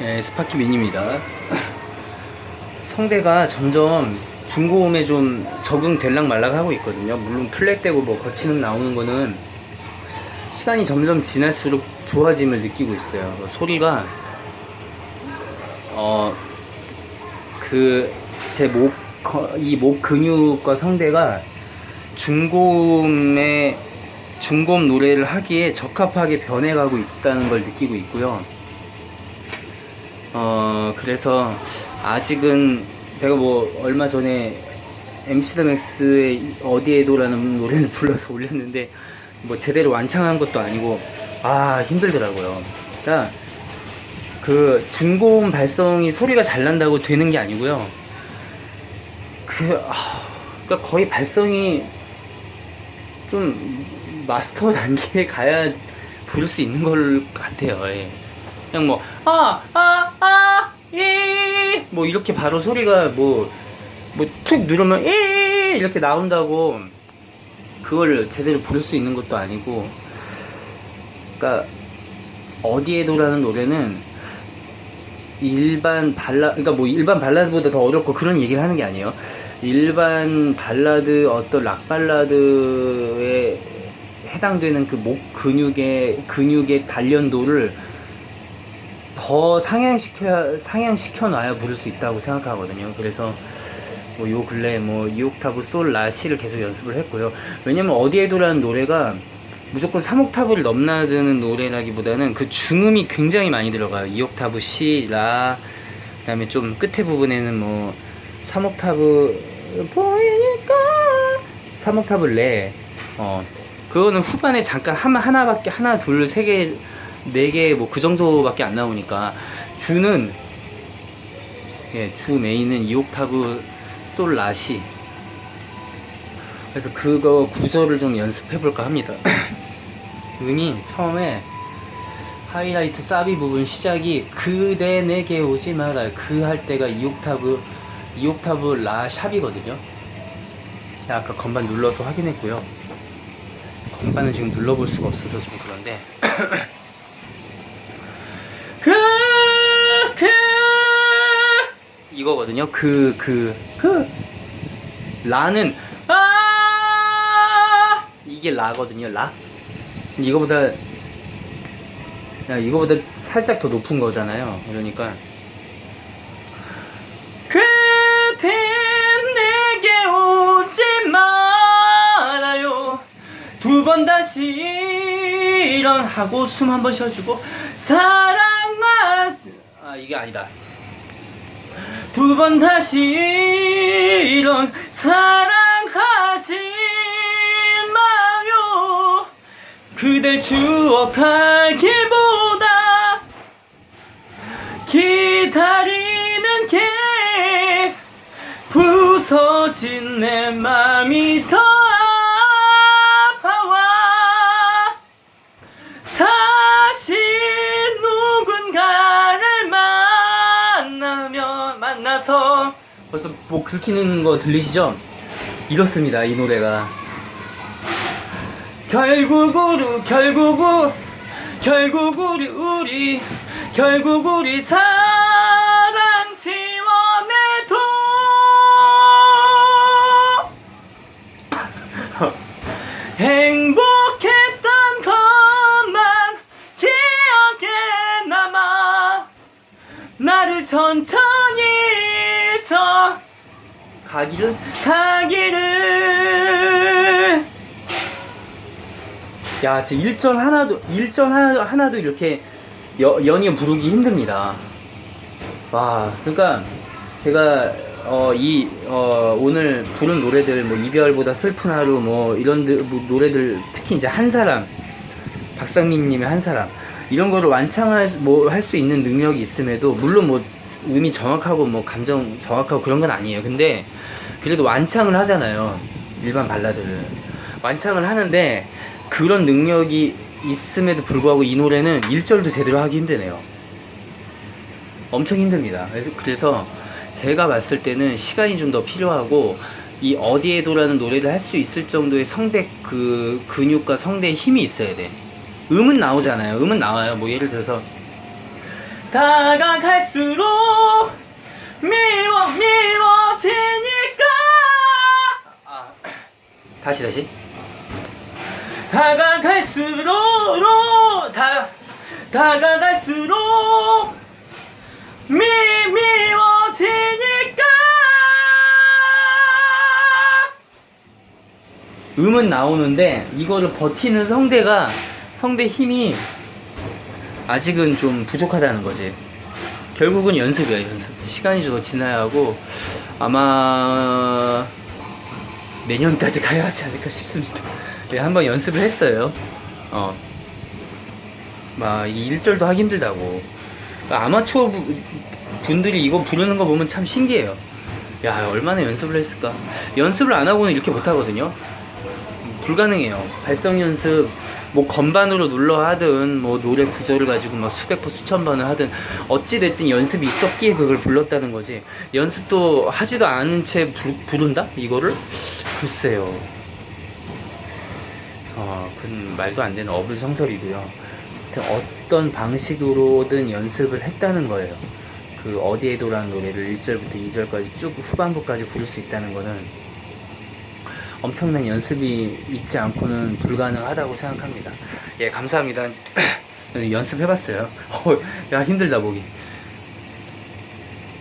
예, 스파키 민입니다. 성대가 점점 중고음에 좀 적응 될락 말락 하고 있거든요. 물론 플랫되고 뭐 거치는 나오는 거는 시간이 점점 지날수록 좋아짐을 느끼고 있어요. 뭐 소리가 어 그 제 목 이 목 근육과 성대가 중고음의 중고음 노래를 하기에 적합하게 변해가고 있다는 걸 느끼고 있고요. 어 그래서 아직은 제가 뭐 얼마 전에 MC 더 맥스의 어디에도라는 노래를 불러서 올렸는데 뭐 제대로 완창한 것도 아니고 아 힘들더라고요. 그러니까 그 중고음 발성이 소리가 잘 난다고 되는 게 아니고요. 그 아, 그러니까 거의 발성이 좀 마스터 단계에 가야 부를 수 있는 걸 같아요. 예. 그냥 뭐, 아, 아, 아, 이, 뭐, 이렇게 바로 소리가 뭐, 뭐, 툭 누르면, 이, 이렇게 나온다고, 그걸 제대로 부를 수 있는 것도 아니고, 그니까, 어디에도라는 노래는, 일반 발라, 그니까 뭐, 일반 발라드보다 더 어렵고 그런 얘기를 하는 게 아니에요. 일반 발라드, 어떤 락 발라드에 해당되는 그 목 근육의, 근육의 단련도를 더 상향시켜 상향시켜 놔야 부를 수 있다고 생각하거든요. 그래서 뭐요 근래 뭐 이옥타브 솔 라 시를 계속 연습을 했고요. 왜냐면 어디에도라는 노래가 무조건 3옥타브를 넘나드는 노래라기보다는 그 중음이 굉장히 많이 들어가요. 2옥타브 C, 라, 그다음에 좀 끝에 부분에는 뭐 3옥타브 보이니까 3옥타브 레, 어 그거는 후반에 잠깐 하나 하나밖에 하나 둘 세 개 네 개 뭐 그 정도밖에 안 나오니까 주는 예, 주 메인은 2옥타브 솔 라시 그래서 그거 구절을 좀 연습해 볼까 합니다. 음이 처음에 하이라이트 사비 부분 시작이 그대 내게 오지 마라 그 할 때가 2옥타브 2옥타브 라 샵이거든요. 아까 건반 눌러서 확인했고요. 건반은 지금 눌러볼 수가 없어서 좀 그런데 그, 그, 이거거든요. 그, 그, 그. 라는, 아! 이게 라거든요, 라. 이거보다, 야, 이거보다 살짝 더 높은 거잖아요. 그러니까. 그대 내게 오지 말아요. 두 번 다시 일어나고 숨 한 번 쉬어주고 사랑하지 아 이게 아니다 두 번 다시 일어나 사랑하지 마요. 그댈 추억하기보다 기다리는 게 부서진 내 맘이 더 만나서 벌써 뭐 긁히는 거 들리시죠? 이렇습니다 이 노래가. 결국 우리 결국 우 결국 우리 우리 결국 우리 사랑 지원해도. 행복했던 것만 기억에 남아. 나를 천천히 저 가기를 가기를 야, 제 1전 하나도 1전 하나도 하나도 이렇게 여, 연이어 부르기 힘듭니다. 와, 그러니까 제가 어, 이 어, 오늘 부른 노래들 뭐 이별보다 슬픈 하루 뭐 이런 드, 뭐 노래들 특히 이제 한 사람 박상민 님의 한 사람 이런 거를 완창할 뭐 할 수 있는 능력이 있음에도 물론 뭐 음이 정확하고 뭐 감정 정확하고 그런 건 아니에요. 근데 그래도 완창을 하잖아요. 일반 발라드를 완창을 하는데 그런 능력이 있음에도 불구하고 이 노래는 1절도 제대로 하기 힘드네요. 엄청 힘듭니다. 그래서, 그래서 제가 봤을 때는 시간이 좀 더 필요하고 이 어디에도라는 노래를 할 수 있을 정도의 성대 그 근육과 성대의 힘이 있어야 돼. 음은 나오잖아요. 음은 나와요. 뭐 예를 들어서 다가갈수록 미워 미워지니까. 아, 다시 다시. 다가갈수록 다 다가갈수록 미 미워지니까. 음은 나오는데 이거를 버티는 성대가 성대 힘이 아직은 좀 부족하다는 거지. 결국은 연습이야 연습. 시간이 좀더 지나야 하고 아마 내년까지 가야 하지 않을까 싶습니다. 네, 한번 연습을 했어요. 어. 막, 이 일절도 하기 힘들다고. 아마추어 부- 분들이 이거 부르는 거 보면 참 신기해요. 야, 얼마나 연습을 했을까. 연습을 안 하고는 이렇게 못 하거든요. 불가능해요. 발성 연습, 뭐 건반으로 눌러 하든, 뭐 노래 구절을 가지고 막 수백 번, 수천 번을 하든, 어찌 됐든 연습이 있었기에 그걸 불렀다는 거지. 연습도 하지도 않은 채 부, 부른다? 이거를? 글쎄요. 어, 그건 말도 안 되는 어불성설이고요. 어떤 방식으로든 연습을 했다는 거예요. 그 어디에도라는 노래를 1절부터 2절까지 쭉 후반부까지 부를 수 있다는 거는 엄청난 연습이 있지 않고는 불가능하다고 생각합니다. 예, 감사합니다. 연습해봤어요. 어, 야, 힘들다, 보기.